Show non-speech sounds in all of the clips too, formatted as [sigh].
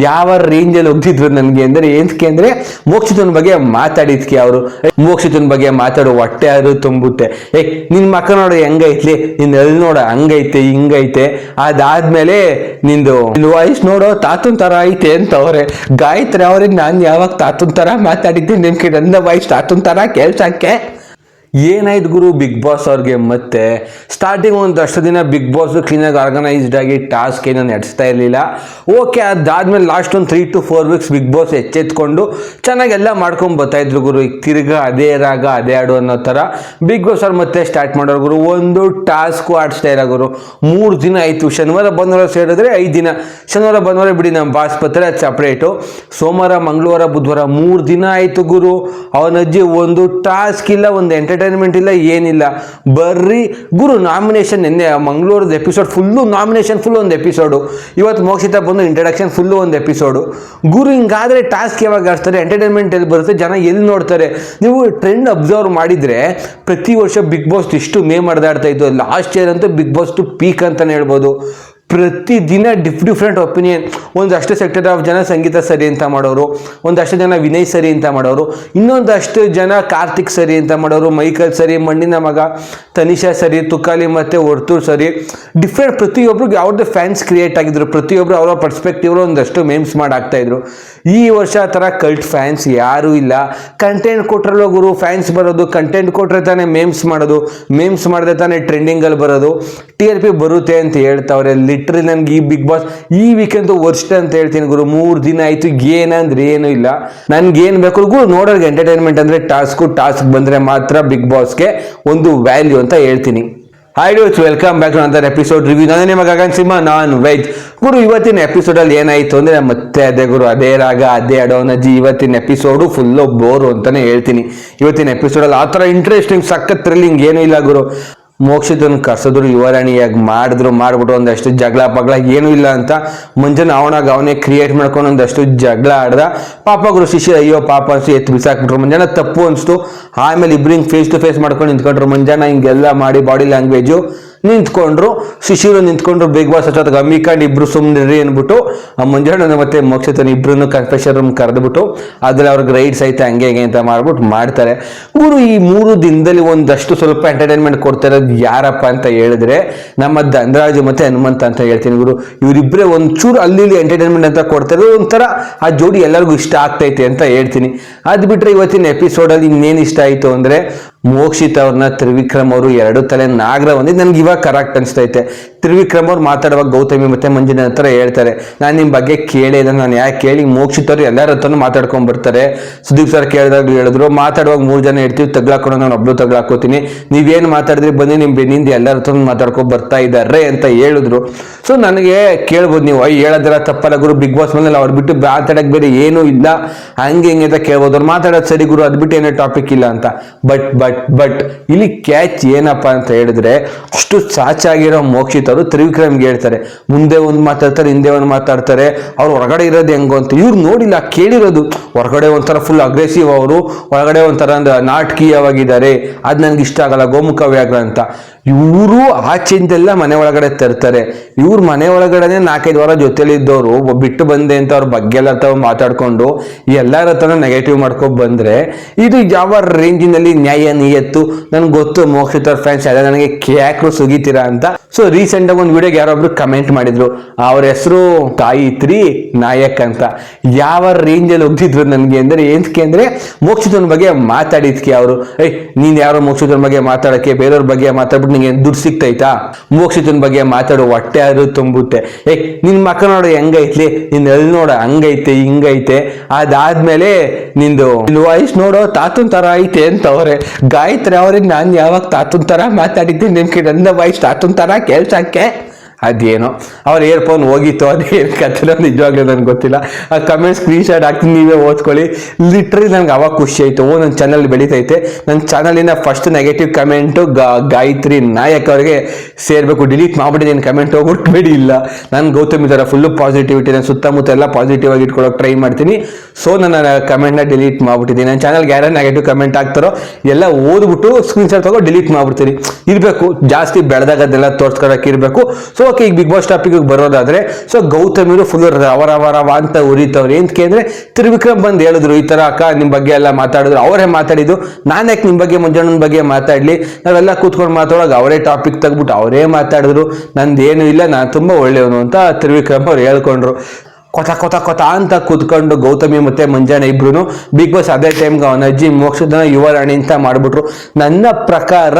ಯಾವ ರೇಂಜಲ್ಲಿ ಹೋಗ್ತಿದ್ರು ನನಗೆ ಅಂದ್ರೆ ಏನಕ್ಕೆ ಅಂದ್ರೆ ಮೋಕ್ಷಿತನ ಬಗ್ಗೆ ಮಾತಾಡಿದ್ಕೆ ಅವರು. ಮೋಕ್ಷಿತನ ಬಗ್ಗೆ ಮಾತಾಡೋ ಹೊಟ್ಟೆ ಅದು ತುಂಬುತ್ತೆ ಏ, ನಿನ್ ಮಕ್ಕ ನೋಡು ಹೆಂಗೈತ್ಲಿ? ನಿನ್ ಎಲ್ಲಿ ನೋಡ ಹಂಗೈತೆ, ಹಿಂಗೈತೆ. ಅದಾದ್ಮೇಲೆ ನಿಂದು ವಾಯ್ಸ್ ನೋಡೋ ತಾತನ್ ತರ ಐತೆ ಅಂತ ಅವ್ರೆ. ಗಾಯತ್ರಿ ಅವ್ರಿಗೆ ನಾನು ಯಾವಾಗ ತಾತನ್ ತರ ಮಾತಾಡಿದ್ದೆ ನಿಮ್ಗೆ? ನನ್ನ ವಾಯ್ಸ್ ತಾತನ್ ತರ ಕೇಳ್ಸಕ್ಕೆ ಏನಾಯ್ತು ಗುರು ಬಿಗ್ ಬಾಸ್ ಅವ್ರಿಗೆ ಮತ್ತೆ? ಸ್ಟಾರ್ಟಿಂಗ್ ಒಂದು ಅಷ್ಟು ದಿನ ಬಿಗ್ ಬಾಸ್ ಕ್ಲೀನಾಗಿ ಆರ್ಗನೈಸ್ಡ್ ಆಗಿ ಟಾಸ್ಕ್ ಏನೋ ನಡೆಸ್ತಾ ಇರಲಿಲ್ಲ. ಓಕೆ ಅದಾದ್ಮೇಲೆ ಲಾಸ್ಟ್ ಒಂದು three to four weeks Bigg Boss ಎಚ್ಚೆತ್ಕೊಂಡು ಚೆನ್ನಾಗೆಲ್ಲ ಮಾಡ್ಕೊಂಡು ಬರ್ತಾ ಇದ್ರು ಗುರು. ಈಗ ತಿರ್ಗಾ ಅದೇ ರಾಗ, ಅದೇ ಆಡು ಅನ್ನೋ ಥರ ಬಿಗ್ ಬಾಸ್ ಅವ್ರು ಮತ್ತೆ ಸ್ಟಾರ್ಟ್ ಮಾಡೋರು ಗುರು. ಒಂದು ಟಾಸ್ಕು ಆಡಿಸ್ತಾ ಇಲ್ಲ ಗುರು. ಮೂರು ದಿನ ಆಯಿತು. ಶನಿವಾರ, ಭಾನುವಾರ ಸೇರಿದ್ರೆ ಐದು ದಿನ. ಶನಿವಾರ, ಭಾನುವಾರ ಬಿಡಿ ನಮ್ಮ ಬಾಸ್ ಸಪ್ರೇಟು ಸೋಮವಾರ, ಮಂಗಳವಾರ, ಬುಧವಾರ ಮೂರು ದಿನ ಆಯಿತು ಗುರು. ಅವನ ಅಜ್ಜಿ ಒಂದು ಟಾಸ್ಕ್ ಇಲ್ಲ, ಒಂದು ಎಂಟರ್ಟೈನ್ಮೆಂಟ್ ಇಲ್ಲ, ಏನಿಲ್ಲ. ಬರ್ರಿ, ಗುರು ನಾಮಿನೇಷನ್ ನಿನ್ನೆ, ಮಂಗಳೂರದ ಎಪಿಸೋಡ್ ಫುಲ್ಲು ನಾಮಿನೇಷನ್ ಫುಲ್ ಒಂದು ಎಪಿಸೋಡು ಇವತ್ತು ಮೋಕ್ಷಿತ ಬಂದು ಇಂಟ್ರಡಕ್ಷನ್ ಫುಲ್ಲು ಒಂದು ಎಪಿಸೋಡು ಗುರು, ಹಿಂಗಾದರೆ ಟಾಸ್ಕ್ ಯಾವಾಗ ಆಡ್ತಾರೆ ಎಂಟರ್ಟೈನ್ಮೆಂಟ್ ಎಲ್ಲಿ ಬರುತ್ತೆ? ಜನ ಎಲ್ಲಿ ನೋಡ್ತಾರೆ? ನೀವು ಟ್ರೆಂಡ್ ಅಬ್ಸರ್ವ್ ಮಾಡಿದರೆ, ಪ್ರತಿ ವರ್ಷ ಬಿಗ್ ಬಾಸ್ ಇಷ್ಟು ಮೇ ಮಾಡ್ದಾಡ್ತಾ ಇದ್ದು ಲಾಸ್ಟ್ ಇಯರ್ ಅಂತೂ ಬಿಗ್ ಬಾಸ್ ಟು ಪೀಕ್ ಅಂತಲೇ ಹೇಳ್ಬೋದು. ಪ್ರತಿ ದಿನ ಡಿಫ್ ಡಿಫ್ರೆಂಟ್ ಒಪಿನಿಯನ್ ಒಂದಷ್ಟು ಸೆಕ್ಟರ್ ಆಫ್ ಜನ ಸಂಗೀತ ಸರಿ ಅಂತ ಮಾಡೋರು, ಒಂದಷ್ಟು ಜನ ವಿನಯ್ ಸರಿ ಅಂತ ಮಾಡೋರು, ಇನ್ನೊಂದಷ್ಟು ಜನ ಕಾರ್ತಿಕ್ ಸರಿ ಅಂತ ಮಾಡೋರು, ಮೈಕಲ್ ಸರಿ, ಮಣ್ಣಿನ ಮಗ, ತನಿಷಾ ಸರಿ, ತುಕಾಲಿ ಮತ್ತು ಒರ್ತೂರ್ ಸರಿ. ಡಿಫ್ರೆಂಟ್ ಪ್ರತಿಯೊಬ್ಬರಿಗೆ ಅವ್ರದ್ದು ಫ್ಯಾನ್ಸ್ ಕ್ರಿಯೇಟ್ ಆಗಿದ್ರು ಪ್ರತಿಯೊಬ್ಬರು ಅವರ ಪರ್ಸ್ಪೆಕ್ಟಿವ್ ಒಂದಷ್ಟು ಮೇಮ್ಸ್ ಮಾಡಾಕ್ತಾ ಇದ್ರು. ಈ ವರ್ಷ ಆ ಥರ ಕಲ್ಟ್ ಫ್ಯಾನ್ಸ್ ಯಾರೂ ಇಲ್ಲ. ಕಂಟೆಂಟ್ ಕೊಟ್ಟರಲ್ಲೋ ಗುರು ಫ್ಯಾನ್ಸ್ ಬರೋದು ಕಂಟೆಂಟ್ ಕೊಟ್ಟರೆ ತಾನೇ ಮೇಮ್ಸ್ ಮಾಡೋದು ಮೇಮ್ಸ್ ಮಾಡಿದ್ರೆ ತಾನೇ ಟ್ರೆಂಡಿಂಗಲ್ಲಿ ಬರೋದು. ಟಿ ಆರ್ ಪಿ ಬರುತ್ತೆ ಅಂತ ಹೇಳ್ತಾವ್ರೆ ಲಿಟ್ರಲಿ ನನ್ಗೆ ಈ ಬಿಗ್ ಬಾಸ್ ಈ ವೀಕೆಂಡ್ ವರ್ಷ ಅಂತ ಹೇಳ್ತೀನಿ ಗುರು. ಮೂರು ದಿನ ಆಯಿತು ಏನಂದ್ರೆ ಏನು ಇಲ್ಲ. ನನ್ಗೆ ಏನು ಬೇಕು ನೋಡೋರ್ಗೆ ಎಂಟರ್ಟೈನ್ಮೆಂಟ್ ಅಂದ್ರೆ ಟಾಸ್ಕು ಟಾಸ್ಕ್ ಬಂದರೆ ಮಾತ್ರ ಬಿಗ್ ಬಾಸ್ಗೆ ಒಂದು ವ್ಯಾಲ್ಯೂ ಅಂತ ಹೇಳ್ತೀನಿ. ಹಾಯ್ ಡೋಸ್ ವೆಲ್ಕಮ್ ಬ್ಯಾಕ್ ಟು ಅಂತಾರೆ ಎಪಿಸೋಡ್ ರಿವ್ಯೂ ನಾನು ನಿಮ್ಮ ಗಗನ್ ಸಿಂಹ, ನಾನು ವೆಜ್. ಗುರು, ಇವತ್ತಿನ ಎಪಿಸೋಡಲ್ಲಿ ಏನಾಯಿತು ಅಂದರೆ ಮತ್ತೆ ಅದೇ ಗುರು, ಅದೇ ರಾಗ, ಅದೇ ಅಡೋನಜಿ ಇವತ್ತಿನ ಎಪಿಸೋಡು ಫುಲ್ಲು ಬೋರು ಅಂತಲೇ ಹೇಳ್ತೀನಿ. ಇವತ್ತಿನ ಎಪಿಸೋಡಲ್ಲಿ ಆ ಥರ ಇಂಟ್ರೆಸ್ಟಿಂಗ್ ಸಖತ್ ಥ್ರಿಲ್ಲಿಂಗ್ ಏನೂ ಇಲ್ಲ ಗುರು. ಮೋಕ್ಷದನ್ನು ಕರ್ಸಿದ್ರು, ಯುವರಾಣಿಯಾಗಿ ಮಾಡಿದ್ರು, ಮಾಡಿಬಿಟ್ಟು ಒಂದಷ್ಟು ಜಗಳ ಪಗಳ ಏನೂ ಇಲ್ಲ ಅಂತ ಮುಂಜಾನೆ ಅವನಾಗ ಅವನೇ ಕ್ರಿಯೇಟ್ ಮಾಡ್ಕೊಂಡು ಒಂದಷ್ಟು ಜಗಳ ಆಡ್ದ. ಪಾಪ ಗುರು ಶಿಷ್ಯ ಅಯ್ಯೋ, ಪಾಪ, ಅನ್ಸು ಎತ್ತು ಬಿಸಾಕ್ಬಿಟ್ರು. ಮುಂಜಾನೆ ತಪ್ಪು ಅನಿಸ್ತು. ಆಮೇಲೆ ಇಬ್ಬರಿಂಗ್ ಫೇಸ್ ಟು ಫೇಸ್ ಮಾಡ್ಕೊಂಡು ನಿಂತ್ಕೊಂಡ್ರು. ಮುಂಜಾನೆ ಹಿಂಗೆಲ್ಲ ಮಾಡಿ ಬಾಡಿ ಲ್ಯಾಂಗ್ವೇಜು ನಿಂತ್ಕೊಂಡ್ರು, ಶಿಶಿರು ನಿಂತ್ಕೊಂಡ್ರು, ಬಿಗ್ ಬಾಸ್ ಹಚ್ಚೋದಾಗ ಅಮ್ಮಿಕಾಂಡ್ ಇಬ್ರು ಸುಮ್ಮನಿರಿ ಅನ್ಬಿಟ್ಟು ಆ ಮುಂಜಾನೆ ಮತ್ತೆ ಮೋಕ್ಷತನ ಇಬ್ರು ಕನ್ಫೆಷನ್ ರೂಮ್ ಕರೆದ್ಬಿಟ್ಟು, ಅದ್ರಲ್ಲಿ ಅವ್ರಿಗೆ ರೈಡ್ಸ್ ಐತೆ, ಹಂಗೆ ಹಂಗೆ ಅಂತ ಮಾಡ್ಬಿಟ್ಟು ಮಾಡ್ತಾರೆ. ಗುರು, ಈ ಮೂರು ದಿನದಲ್ಲಿ ಒಂದಷ್ಟು ಸ್ವಲ್ಪ ಎಂಟರ್ಟೈನ್ಮೆಂಟ್ ಕೊಡ್ತಾ ಇರೋದು ಯಾರಪ್ಪ ಅಂತ ಹೇಳಿದ್ರೆ, ನಮ್ಮ ಧನರಾಜು ಮತ್ತೆ ಹನುಮಂತ ಅಂತ ಹೇಳ್ತೀನಿ ಗುರು. ಇವರಿಬ್ಬರೇ ಒಂಚೂರು ಅಲ್ಲಿ ಇಲ್ಲಿ ಎಂಟರ್ಟೈನ್ಮೆಂಟ್ ಅಂತ ಕೊಡ್ತಾ ಇರೋದು ಒಂಥರ ಆ ಜೋಡಿ ಎಲ್ಲರಿಗೂ ಇಷ್ಟ ಆಗ್ತೈತೆ ಅಂತ ಹೇಳ್ತೀನಿ. ಅದು ಬಿಟ್ರೆ ಇವತ್ತಿನ ಎಪಿಸೋಡಲ್ಲಿ ಇನ್ನೇನು ಇಷ್ಟ ಆಯಿತು ಅಂದರೆ ಮೋಕ್ಷಿತ್ ಅವ್ರನ್ನ ತ್ರಿವಿಕ್ರಮ್ ಅವರು ಎರಡು ತಲೆ ನಾಗರ ಒಂದಿದ್ದು ನನ್ಗೆ ಇವಾಗ ಕರೆಕ್ಟ್ ಅನಿಸ್ತೈತೆ. ತ್ರಿವಿಕ್ರಮ್ ಅವ್ರು ಮಾತಾಡುವಾಗ ಗೌತಮಿ ಮತ್ತೆ ಮಂಜಿನ ಹತ್ರ ಹೇಳ್ತಾರೆ, ನಾನು ನಿಮ್ಮ ಬಗ್ಗೆ ಕೇಳಿಲ್ಲ ನಾನು ಯಾಕೆ ಕೇಳಿ? ಮೋಕ್ಷಿತ್ ಅವ್ರು ಎಲ್ಲರ ಹತ್ರನೂ ಮಾತಾಡ್ಕೊಂಡ್ ಬರ್ತಾರೆ. ಸುದೀಪ್ ಸರ್ ಕೇಳಿದಾಗ ಹೇಳಿದ್ರು, ಮಾತಾಡುವಾಗ ಮೂರು ಜನ ಇರ್ತೀವಿ ತಗ್ಲಾಕೊಂಡು ನಾನು ಒಬ್ಳು ತಗ್ಲಾಕೋತೀನಿ. ನೀವೇನು ಮಾತಾಡಿದ್ರಿ ಬಂದು ನಿಮ್ಮ ಬೆನ್ನಿಂದ ಎಲ್ಲರ ಹತ್ರ ಮಾತಾಡ್ಕೊಂಡು ಬರ್ತಾ ಇದ್ದಾರೆ ಅಂತ ಹೇಳಿದ್ರು. ಸೊ ನನಗೆ ಕೇಳ್ಬೋದು ನೀವು ಅಯ್ಯ ತಪ್ಪಲ್ಲ ಗುರು, ಬಿಗ್ ಬಾಸ್ ಮೇಲೆ ಅವ್ರು ಬಿಟ್ಟು ಮಾತಾಡಕ್ಕೆ ಬೇರೆ ಏನೂ ಇಲ್ಲ. ಹಂಗೆ ಹಿಂಗೆ ಅಂತ ಕೇಳ್ಬೋದು ಅವ್ರು. ಮಾತಾಡೋದು ಸರಿ ಗುರು, ಅದು ಬಿಟ್ಟು ಏನೋ ಟಾಪಿಕ್ ಇಲ್ಲ ಅಂತ. ಬಟ್ ಬಟ್ ಬಟ್ ಇಲ್ಲಿ ಕ್ಯಾಚ್ ಏನಪ್ಪ ಅಂತ ಹೇಳಿದ್ರೆ, ಅಷ್ಟು ಸಾಚಾಗಿರೋ ಮೋಕ್ಷಿತ್ ಅವರು ತ್ರಿವಿಕ್ರಮ್ಗೆ ಹೇಳ್ತಾರೆ. ಮುಂದೆ ಒಂದು ಮಾತಾಡ್ತಾರೆ, ಹಿಂದೆ ಒಂದು ಮಾತಾಡ್ತಾರೆ. ಅವ್ರು ಹೊರಗಡೆ ಇರೋದು ಹೆಂಗೋ ಅಂತ. ಇವ್ರು ನೋಡಿಲ್ಲ, ಕೇಳಿರೋದು. ಹೊರಗಡೆ ಒಂಥರ ಫುಲ್ ಅಗ್ರೆಸಿವ್ ಅವರು, ಹೊರಗಡೆ ಒಂಥರ ನಾಟಕೀಯವಾಗಿದ್ದಾರೆ. ಅದು ನನಗೆ ಇಷ್ಟ ಆಗಲ್ಲ, ಗೋಮುಖ ವ್ಯಾಘ್ರ ಅಂತ. ಇವರು ಆಚೆಯಿಂದೆಲ್ಲ ಮನೆ ಒಳಗಡೆ ತರ್ತಾರೆ. ಇವ್ರ ಮನೆ ಒಳಗಡೆನೆ ನಾಲ್ಕೈದು ವಾರ ಜೊತೆಲಿ ಇದ್ದವರು ಬಿಟ್ಟು ಬಂದೆ ಅಂತ ಅವ್ರ ಬಗ್ಗೆ ಎಲ್ಲ ತಗೊಂಡು ಮಾತಾಡ್ಕೊಂಡು ಎಲ್ಲರ ಹತ್ರನ ನೆಗೆಟಿವ್ ಮಾಡ್ಕೊಂಡು ಬಂದ್ರೆ, ಇದು ಯಾವ ರೇಂಜಿನಲ್ಲಿ ನ್ಯಾಯ, ನಿಯತ್ತು? ನನ್ಗೆ ಗೊತ್ತು ಮೋಕ್ಷಿತರ್ ಫ್ಯಾನ್ಸ್ ಎಲ್ಲ ನನಗೆ ಕ್ಯಾಕ್ರು ಸುಗೀತೀರಾ ಅಂತ. ಸೊ ರೀಸೆಂಟ್ ಆಗಿ ಒಂದು ವಿಡಿಯೋಗೆ ಯಾರೊಬ್ರು ಕಮೆಂಟ್ ಮಾಡಿದ್ರು. ಅವ್ರ ಹೆಸರು ತಾಯಿ ತ್ರಿ ನಾಯಕ್ ಅಂತ. ಯಾವ ರೇಂಜಲ್ಲಿ ಹೋಗ್ತಿದ್ರು ನನಗೆ ಅಂದ್ರೆ ಏನಕ್ಕೆ ಅಂದ್ರೆ ಮೋಕ್ಷಿತನ ಬಗ್ಗೆ ಮಾತಾಡಿದ್ಕೆ ಅವರು. ಏಯ್, ನೀನ್ ಯಾರೋ ಮೋಕ್ಷಿತನ ಬಗ್ಗೆ ಮಾತಾಡಕ್ಕೆ, ಬೇರೆಯವ್ರ ಬಗ್ಗೆ ಮಾತಾಡ್ಬಿಟ್ಟು ನಿಂಗೆ ದುಡ್ಡು ಸಿಗ್ತೈತಾ? ಮೋಕ್ಷಿತನ ಬಗ್ಗೆ ಮಾತಾಡೋ ಹೊಟ್ಟೆ ಅದು ತುಂಬುತ್ತೆ. ಏ, ನಿನ್ ಮಕ್ಕ ನೋಡು ಹೆಂಗೈತ್ಲಿ? ನಿನ್ ಎಲ್ಲಿ ನೋಡ ಹಂಗೈತೆ, ಹಿಂಗೈತೆ. ಅದಾದ್ಮೇಲೆ ನಿಂದು ನಿನ್ ವಾಯ್ಸ್ ನೋಡೋ ತಾತನ್ ತರ ಐತೆ ಅಂತ ಅವ್ರೆ ಗಾಯತ್ರಿ ಅವ್ರಿಗೆ ನಾನು ಯಾವಾಗ ತಾತನ್ ತರ ಮಾತಾಡಿದ್ದೀನಿ? ನಿಮ್ಗೆ ನನ್ನ ವಾಯ್ಸ್ ತಾತನ್ ತರ ಕೇಳ್ಸಕ್ಕೆ ಅದೇನೋ. ಅವ್ರ ಇಯರ್ಫೋನ್ ಹೋಗಿತ್ತು ಅದೇನು [laughs] ಕತ್ತಲೋ ನಿಜವಾಗ್ಲೂ ನನಗೆ ಗೊತ್ತಿಲ್ಲ. ಆ ಕಮೆಂಟ್ ಸ್ಕ್ರೀನ್ ಶಾಟ್ ಹಾಕ್ತೀನಿ, ನೀವೇ ಓದ್ಕೊಳ್ಳಿ. ಲಿಟ್ರಲಿ ನನಗೆ ಅವಾಗ ಖುಷಿ ಆಯಿತು. ಓ ನನ್ನ ಚಾನಲ್ ಬೆಳೀತೈತೆ. ನನ್ನ ಚಾನಲಿನ first negative comment Gayathri Nayak ಅವರಿಗೆ ಸೇರಬೇಕು. ಡಿಲೀಟ್ ಮಾಡ್ಬಿಟ್ಟಿದ್ದೀನಿ ಕಮೆಂಟ್ ಬಿಡಿ ಇಲ್ಲ. ನಾನು ಗೌತಮ್ ಥರ ಫುಲ್ಲು ಪಾಸಿಟಿವಿಟಿ ನಾನು ಸುತ್ತಮುತ್ತ ಎಲ್ಲ ಪಾಸಿಟಿವ್ ಆಗಿ ಇಟ್ಕೊಳ್ಳೋಕೆ ಟ್ರೈ ಮಾಡ್ತೀನಿ. ಸೊ ನನ್ನ ಕಮೆಂಟ್ನ ಡಿಲೀಟ್ ಮಾಡ್ಬಿಟ್ಟಿದ್ದೀನಿ. ನನ್ನ ಚಾನಲ್ಗೆ ಯಾರು ನೆಗೆಟಿವ್ ಕಮೆಂಟ್ ಹಾಕ್ತಾರೋ, ಎಲ್ಲ ಓದ್ಬಿಟ್ಟು ಸ್ಕ್ರೀನ್ ಶಾಟ್ ತಗೋ ಡಿಲೀಟ್ ಮಾಡ್ಬಿಡ್ತೀನಿ. ಇರಬೇಕು. ಜಾಸ್ತಿ ಬೆಳೆದಾಗ ಅದೆಲ್ಲ ತೋರ್ಸ್ಕೊಳಕ್ಕೆ ಇರಬೇಕು. ಸೊ ಓಕೆ ಈಗ ಬಿಗ್ ಬಾಸ್ ಟಾಪಿಕ್ ಬರೋದಾದ್ರೆ ಸೊ ಗೌತಮಿರು ಫುಲ್ ಅವರವರ ರವ ರವ ಅಂತ ಉರಿತವ್ರು. ಏನಕ್ಕೆ ಅಂದ್ರೆ ತ್ರಿವಿಕ್ರಮ್ ಬಂದು ಹೇಳಿದ್ರು, ಈ ತರ ಅಕ್ಕ ನಿಮ್ ಬಗ್ಗೆ ಎಲ್ಲ ಮಾತಾಡಿದ್ರು. ಅವರೇ ಮಾತಾಡಿದ್ದು, ನಾನು ಯಾಕೆ ನಿಮ್ ಬಗ್ಗೆ ಮುಂಜಾನೆ ಬಗ್ಗೆ ಮಾತಾಡ್ಲಿ? ನಾವೆಲ್ಲ ಕೂತ್ಕೊಂಡು ಮಾತಾಡೋಕೆ ಅವರೇ ಟಾಪಿಕ್ ತೆಗ್ಬಿಟ್ಟು ಅವರೇ ಮಾತಾಡಿದ್ರು. ನಂದೇನು ಇಲ್ಲ, ನಾನು ತುಂಬಾ ಒಳ್ಳೆಯವನು ಅಂತ ತ್ರಿವಿಕ್ರಮ್ ಅವ್ರು ಹೇಳ್ಕೊಂಡ್ರು. ಕೊತ ಕೊತ ಕೊತ ಅಂತ ಕೂತ್ಕೊಂಡು ಗೌತಮಿ ಮತ್ತೆ ಮಂಜಾನ ಇಬ್ರು ಬಿಗ್ ಬಾಸ್ ಅದೇ ಟೈಮ್ಗೆ ಅವನ ಅಜ್ಜಿ ಯುವರಾಣಿ ಅಂತ ಮಾಡಿಬಿಟ್ರು. ನನ್ನ ಪ್ರಕಾರ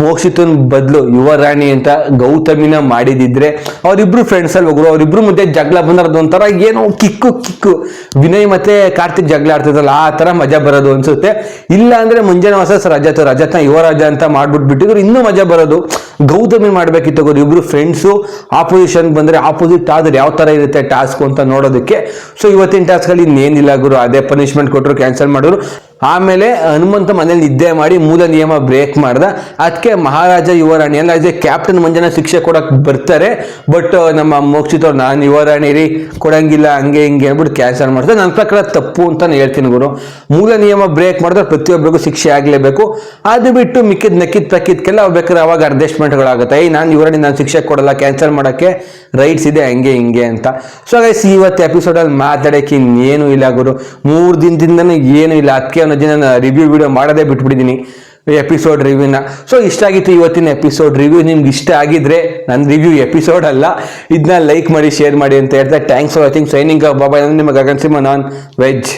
ಮೋಕ್ಷಿತನ್ ಬದಲು ಯುವರಾಣಿ ಅಂತ ಗೌತಮಿನ ಮಾಡಿದಿದ್ರೆ ಅವರಿಬ್ರು ಫ್ರೆಂಡ್ಸ್ ಅಲ್ಲಿ ಹೋಗ್ರು, ಅವರಿಬ್ರು ಮುಂದೆ ಜಗಳ ಬಂದಿರೋದು ಒಂಥರ ಏನೋ ಕಿಕ್ಕು ಕಿಕ್ಕು. ವಿನಯ್ ಮತ್ತೆ ಕಾರ್ತಿಕ್ ಜಗಳ ಆಡ್ತಿದ್ರಲ್ಲ, ಆ ತರ ಮಜಾ ಬರೋದು ಅನ್ಸುತ್ತೆ. ಇಲ್ಲ ಅಂದ್ರೆ ಮುಂಜಾನೆ ಹೊಸ ರಜತ್ ರಜತ್ನ ಯುವರಾಜ ಅಂತ ಮಾಡ್ಬಿಟ್ಬಿಟ್ಟಿದ್ರು, ಇನ್ನೂ ಮಜಾ ಬರೋದು. ಗೌತಮಿ ಮಾಡಬೇಕಿತ್ತು ಗೊತ್ತು? ಇಬ್ರು ಫ್ರೆಂಡ್ಸು ಆಪೋಸಿಷನ್ ಬಂದ್ರೆ ಆಪೋಸಿಟ್ ಆದ್ರೆ ಯಾವ ತರ ಇರುತ್ತೆ ಟಾಸ್ಕ್ ಅಂತ ನೋಡೋದಕ್ಕೆ. ಸೊ ಇವತ್ತಿನ ಟಾಸ್ಕ್ ಅಲ್ಲಿ ಇನ್ನೇನಿಲ್ಲ ಗುರು. ಅದೇ ಪನಿಷ್ಮೆಂಟ್ ಕೊಟ್ಟರು ಕ್ಯಾನ್ಸಲ್ ಮಾಡಿದ್ರು. ಆಮೇಲೆ ಹನುಮಂತ ಮನೇಲಿ ನಿದ್ದೆ ಮಾಡಿ ಮೂಲ ನಿಯಮ ಬ್ರೇಕ್ ಮಾಡ್ದ. ಅದಕ್ಕೆ ಮಹಾರಾಜ ಯುವರಾಣಿ, ಅಂದ್ರೆ ಅದೇ ಕ್ಯಾಪ್ಟನ್ ಮಂಜನ ಶಿಕ್ಷೆ ಕೊಡಕ್ ಬರ್ತಾರೆ ಬಟ್ ನಮ್ಮ ಮೋಕ್ಷಿತವ್ರು ನಾನು ಯುವರಾಣಿ ರೀ, ಕೊಡಂಗಿಲ್ಲ, ಹಂಗೆ ಹಿಂಗೆ ಹೇಳ್ಬಿಟ್ಟು ಕ್ಯಾನ್ಸಲ್ ಮಾಡ್ತಾರೆ. ನನ್ನ ಪ್ರಕಾರ ತಪ್ಪು ಅಂತ ಹೇಳ್ತೀನಿ ಗುರು. ಮೂಲ ನಿಯಮ ಬ್ರೇಕ್ ಮಾಡಿದ್ರೆ ಪ್ರತಿಯೊಬ್ಬರಿಗೂ ಶಿಕ್ಷೆ ಆಗಲೇಬೇಕು. ಅದು ಬಿಟ್ಟು ಮಿಕ್ಕಿದ ನಕ್ಕಿದ್ ಪಕ್ಕಿದ್ಕೆಲ್ಲ ಬೇಕಾದ್ರೆ ಅವಾಗ ಅಡ್ಜಸ್ಟ್ಮೆಂಟ್ಗಳಾಗುತ್ತೆ ಏಯ್, ನಾನು ಯುವರಾಣಿ, ನಾನು ಶಿಕ್ಷೆ ಕೊಡಲ್ಲ ಕ್ಯಾನ್ಸಲ್ ಮಾಡೋಕ್ಕೆ ರೈಟ್ಸ್ ಇದೆ, ಹಂಗೆ ಹಿಂಗೆ ಅಂತ. ಸೊ ಗೈಸ್ ಇವತ್ತು ಎಪಿಸೋಡಲ್ಲಿ ಮಾತಾಡೋಕ್ಕೆ ಇನ್ನೇನು ಇಲ್ಲ ಗುರು. ಮೂರು ದಿನದಿಂದನೂ ಏನು ಇಲ್ಲ. ಅದಕ್ಕೆ ಅನ್ನೋ ದಿನ ರಿವ್ಯೂ ವಿಡಿಯೋ ಮಾಡೋದೇ ಬಿಟ್ಬಿಟ್ಟಿದ್ದೀನಿ. ಎಪಿಸೋಡ್ ರಿವ್ಯೂನ ಸೊ ಇಷ್ಟ ಆಗಿತ್ತು ಇವತ್ತಿನ ಎಪಿಸೋಡ್ ರಿವ್ಯೂ ನಿಮ್ಗೆ ಇಷ್ಟ ಆಗಿದ್ರೆ ನನ್ನ ರಿವ್ಯೂ ಎಪಿಸೋಡ್ ಅಲ್ಲ. ಇದನ್ನ ಲೈಕ್ ಮಾಡಿ ಶೇರ್ ಮಾಡಿ ಅಂತ ಹೇಳ್ತಾ ಥ್ಯಾಂಕ್ಸ್ ಫಾರ್ ವಾಚಿಂಗ್ ಸೈನಿಂಗ್ ಬಾಬಾ ನಿಮಗೆ ಗಗನ್ ಸಿಂಹ ನಾನ್ ವೆಜ್.